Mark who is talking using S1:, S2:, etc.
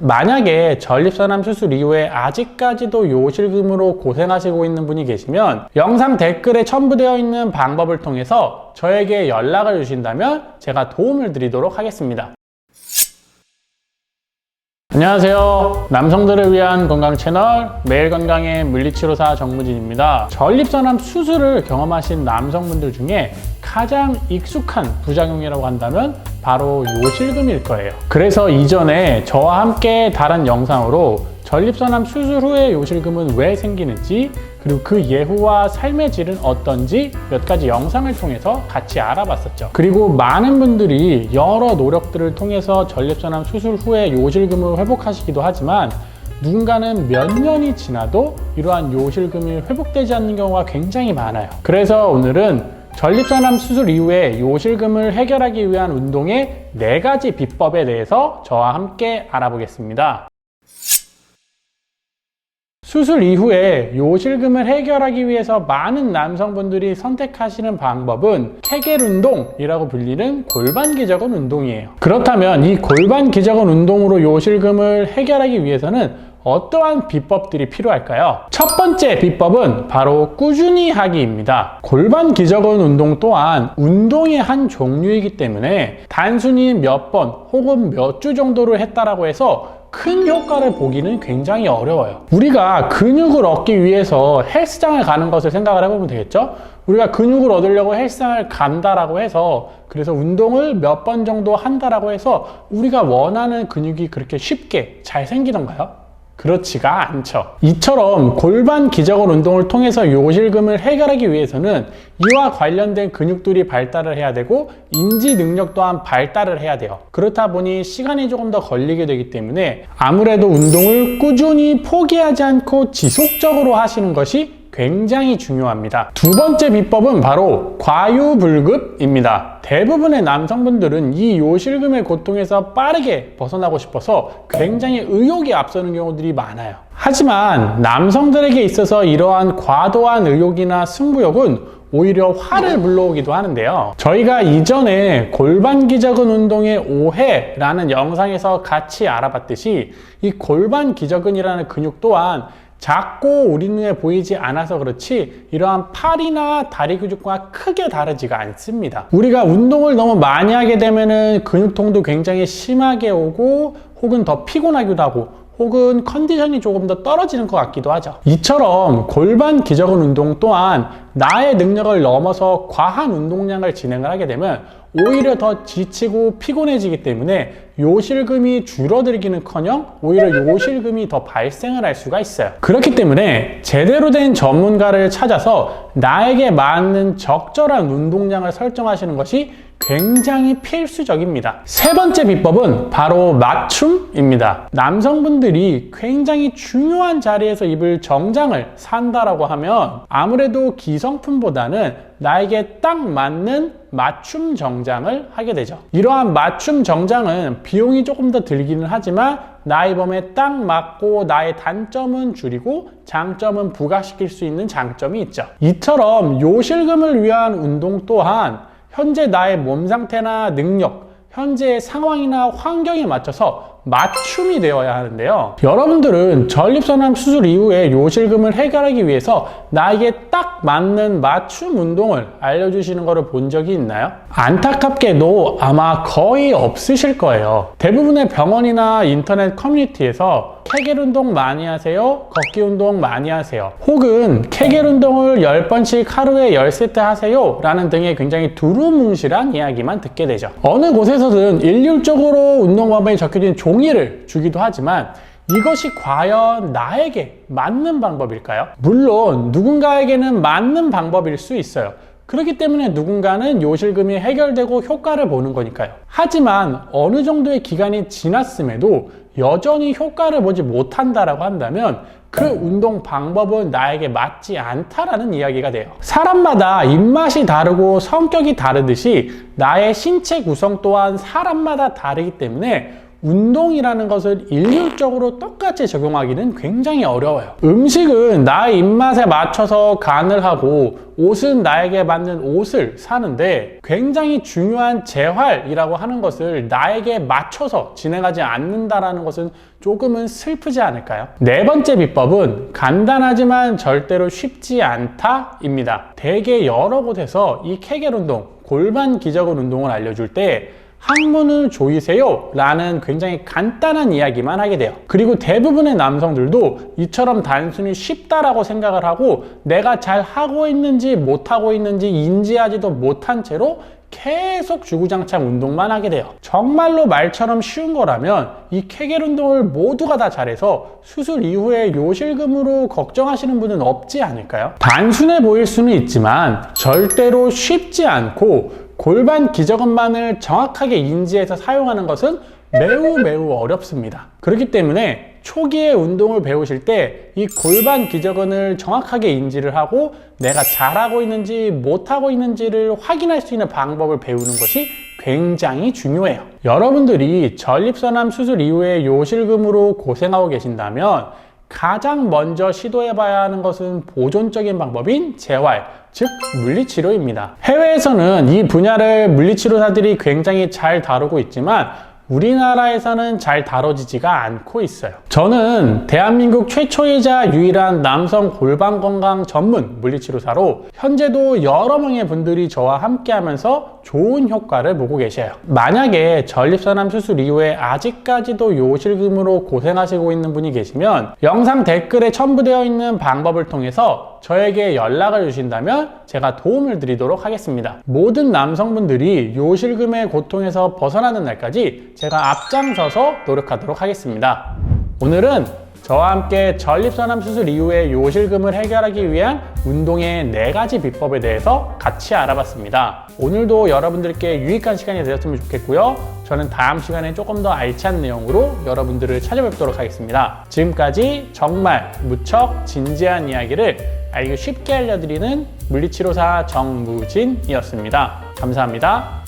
S1: 만약에 전립선암 수술 이후에 아직까지도 요실금으로 고생하시고 있는 분이 계시면 영상 댓글에 첨부되어 있는 방법을 통해서 저에게 연락을 주신다면 제가 도움을 드리도록 하겠습니다. 안녕하세요. 남성들을 위한 건강 채널 매일 건강의 물리치료사 정무진입니다. 전립선암 수술을 경험하신 남성분들 중에 가장 익숙한 부작용이라고 한다면 바로 요실금일 거예요. 그래서 이전에 저와 함께 다른 영상으로 전립선암 수술 후에 요실금은 왜 생기는지 그리고 그 예후와 삶의 질은 어떤지 몇 가지 영상을 통해서 같이 알아봤었죠. 그리고 많은 분들이 여러 노력들을 통해서 전립선암 수술 후에 요실금을 회복하시기도 하지만 누군가는 몇 년이 지나도 이러한 요실금이 회복되지 않는 경우가 굉장히 많아요. 그래서 오늘은 전립선암 수술 이후에 요실금을 해결하기 위한 운동의 네 가지 비법에 대해서 저와 함께 알아보겠습니다. 수술 이후에 요실금을 해결하기 위해서 많은 남성분들이 선택하시는 방법은 케겔 운동이라고 불리는 골반 기저근 운동이에요. 그렇다면 이 골반 기저근 운동으로 요실금을 해결하기 위해서는 어떠한 비법들이 필요할까요? 첫 번째 비법은 바로 꾸준히 하기입니다. 골반 기저근 운동 또한 운동의 한 종류이기 때문에 단순히 몇 번 혹은 몇 주 정도를 했다라고 해서 큰 효과를 보기는 굉장히 어려워요. 우리가 근육을 얻기 위해서 헬스장을 가는 것을 생각을 해보면 되겠죠? 우리가 근육을 얻으려고 헬스장을 간다라고 해서 그래서 운동을 몇 번 정도 한다라고 해서 우리가 원하는 근육이 그렇게 쉽게 잘 생기던가요? 그렇지가 않죠. 이처럼 골반 기저근 운동을 통해서 요실금을 해결하기 위해서는 이와 관련된 근육들이 발달을 해야 되고 인지 능력 또한 발달을 해야 돼요. 그렇다 보니 시간이 조금 더 걸리게 되기 때문에 아무래도 운동을 꾸준히 포기하지 않고 지속적으로 하시는 것이 굉장히 중요합니다. 두 번째 비법은 바로 과유불급입니다. 대부분의 남성분들은 이 요실금의 고통에서 빠르게 벗어나고 싶어서 굉장히 의욕이 앞서는 경우들이 많아요. 하지만 남성들에게 있어서 이러한 과도한 의욕이나 승부욕은 오히려 화를 불러오기도 하는데요. 저희가 이전에 골반 기저근 운동의 오해라는 영상에서 같이 알아봤듯이 이 골반 기저근이라는 근육 또한 작고 우리 눈에 보이지 않아서 그렇지 이러한 팔이나 다리 근육과 크게 다르지가 않습니다. 우리가 운동을 너무 많이 하게 되면은 근육통도 굉장히 심하게 오고 혹은 더 피곤하기도 하고 혹은 컨디션이 조금 더 떨어지는 것 같기도 하죠. 이처럼 골반 기저근 운동 또한 나의 능력을 넘어서 과한 운동량을 진행을 하게 되면 오히려 더 지치고 피곤해지기 때문에 요실금이 줄어들기는 커녕 오히려 요실금이 더 발생을 할 수가 있어요. 그렇기 때문에 제대로 된 전문가를 찾아서 나에게 맞는 적절한 운동량을 설정하시는 것이 굉장히 필수적입니다. 세 번째 비법은 바로 맞춤입니다. 남성분들이 굉장히 중요한 자리에서 입을 정장을 산다라고 하면 아무래도 기성품보다는 나에게 딱 맞는 맞춤 정장을 하게 되죠. 이러한 맞춤 정장은 비용이 조금 더 들기는 하지만 나의 몸에 딱 맞고 나의 단점은 줄이고 장점은 부각시킬 수 있는 장점이 있죠. 이처럼 요실금을 위한 운동 또한 현재 나의 몸 상태나 능력, 현재의 상황이나 환경에 맞춰서 맞춤이 되어야 하는데요. 여러분들은 전립선암 수술 이후에 요실금을 해결하기 위해서 나에게 딱 맞는 맞춤 운동을 알려주시는 것을 본 적이 있나요? 안타깝게도 아마 거의 없으실 거예요. 대부분의 병원이나 인터넷 커뮤니티에서 케겔 운동 많이 하세요. 걷기 운동 많이 하세요. 혹은 케겔 운동을 10번씩 하루에 10세트 하세요. 라는 등의 굉장히 두루뭉실한 이야기만 듣게 되죠. 어느 곳에서든 일률적으로 운동법에 적혀진 종이를 주기도 하지만 이것이 과연 나에게 맞는 방법일까요? 물론 누군가에게는 맞는 방법일 수 있어요. 그렇기 때문에 누군가는 요실금이 해결되고 효과를 보는 거니까요. 하지만 어느 정도의 기간이 지났음에도 여전히 효과를 보지 못한다라고 한다면 그 운동 방법은 나에게 맞지 않다라는 이야기가 돼요. 사람마다 입맛이 다르고 성격이 다르듯이 나의 신체 구성 또한 사람마다 다르기 때문에 운동이라는 것을 일률적으로 똑같이 적용하기는 굉장히 어려워요. 음식은 나의 입맛에 맞춰서 간을 하고 옷은 나에게 맞는 옷을 사는데 굉장히 중요한 재활이라고 하는 것을 나에게 맞춰서 진행하지 않는다라는 것은 조금은 슬프지 않을까요? 네 번째 비법은 간단하지만 절대로 쉽지 않다입니다. 대개 여러 곳에서 이 케겔 운동, 골반 기저근 운동을 알려줄 때 항문을 조이세요 라는 굉장히 간단한 이야기만 하게 돼요. 그리고 대부분의 남성들도 이처럼 단순히 쉽다라고 생각을 하고 내가 잘 하고 있는지 못하고 있는지 인지하지도 못한 채로 계속 주구장창 운동만 하게 돼요. 정말로 말처럼 쉬운 거라면 이 케겔 운동을 모두가 다 잘해서 수술 이후에 요실금으로 걱정하시는 분은 없지 않을까요? 단순해 보일 수는 있지만 절대로 쉽지 않고 골반 기저근만을 정확하게 인지해서 사용하는 것은 매우 매우 어렵습니다. 그렇기 때문에 초기에 운동을 배우실 때 이 골반 기저근을 정확하게 인지를 하고 내가 잘하고 있는지 못하고 있는지를 확인할 수 있는 방법을 배우는 것이 굉장히 중요해요. 여러분들이 전립선암 수술 이후에 요실금으로 고생하고 계신다면 가장 먼저 시도해봐야 하는 것은 보존적인 방법인 재활, 즉 물리치료입니다. 해외에서는 이 분야를 물리치료사들이 굉장히 잘 다루고 있지만 우리나라에서는 잘 다뤄지지가 않고 있어요. 저는 대한민국 최초이자 유일한 남성 골반 건강 전문 물리치료사로 현재도 여러 명의 분들이 저와 함께 하면서 좋은 효과를 보고 계셔요. 만약에 전립선암 수술 이후에 아직까지도 요실금으로 고생하시고 있는 분이 계시면 영상 댓글에 첨부되어 있는 방법을 통해서 저에게 연락을 주신다면 제가 도움을 드리도록 하겠습니다. 모든 남성분들이 요실금의 고통에서 벗어나는 날까지 제가 앞장서서 노력하도록 하겠습니다. 오늘은 저와 함께 전립선암 수술 이후에 요실금을 해결하기 위한 운동의 네 가지 비법에 대해서 같이 알아봤습니다. 오늘도 여러분들께 유익한 시간이 되었으면 좋겠고요. 저는 다음 시간에 조금 더 알찬 내용으로 여러분들을 찾아뵙도록 하겠습니다. 지금까지 정말 무척 진지한 이야기를 알기 쉽게 알려드리는 물리치료사 정무진이었습니다. 감사합니다.